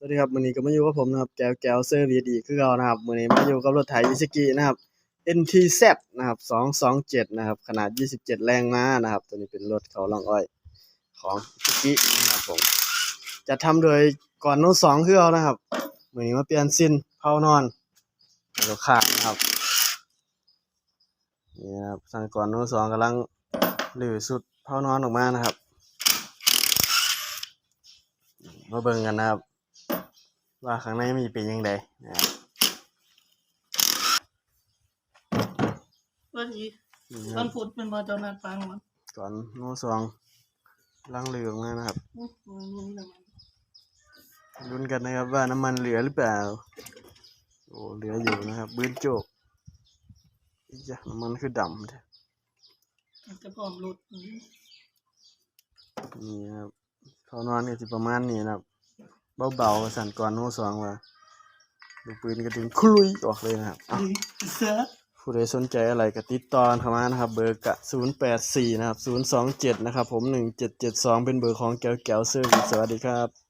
สวัสดีครับมื้อนี้ก็มาอยู่กับผมนะครับแก้วแก้วเซอร์วิสอีคือเก่านะครับมื้อนี้มาอยู่กับรถไถอิซุกินะครับ NTZ นะครับ227นะครับขนาด 27 แรงม้านะครับ ตัวนี้เป็นรถเขาลองอ้อยของอิซุกินะครับผมจะทำโดยก่อนโน้ตสองคือเอานะครับมื้อนี้มาเปลี่ยนซินเผานอนเดี๋ยวขาดนะครับนี่นะครับสั่งก่อนโน้ตสองกำลังหรือสุดเผานอนออกมานะครับมาเบิ่งกันนะครับ ว่าข้างในมีเป็นยังไงนะครับว่าทีนี่คต้รับนพุดเป็นบอเจ้านัดฟังมันก่อนโน้ตสองลังเหลืองมานะครับอื้อหือนี่แหละมันลุ้นกันนะครับว่าน้ำมันเหลือหรือเปล่า โอ้เหลืออยู่นะครับบื้นโจกอีจ้ะน้ำมันคือดำแท้ มันจะพร้อมหลุดอื้อนี่นะครับเขานอนก็สิประมาณนี้นะครับ เบาๆสั่นก่อนโน้ตสองว่าลูกปืนก็ถึงคลุยออกเลยนะครับอะเสือผู้ใดสนใจอะไรก็ติดต่อเข้ามานะครับ เบอร์กะ084นะครับ027นะครับผม1772เป็นเบอร์ของแก้วแก้วเซอร์วิสสวัสดีครับ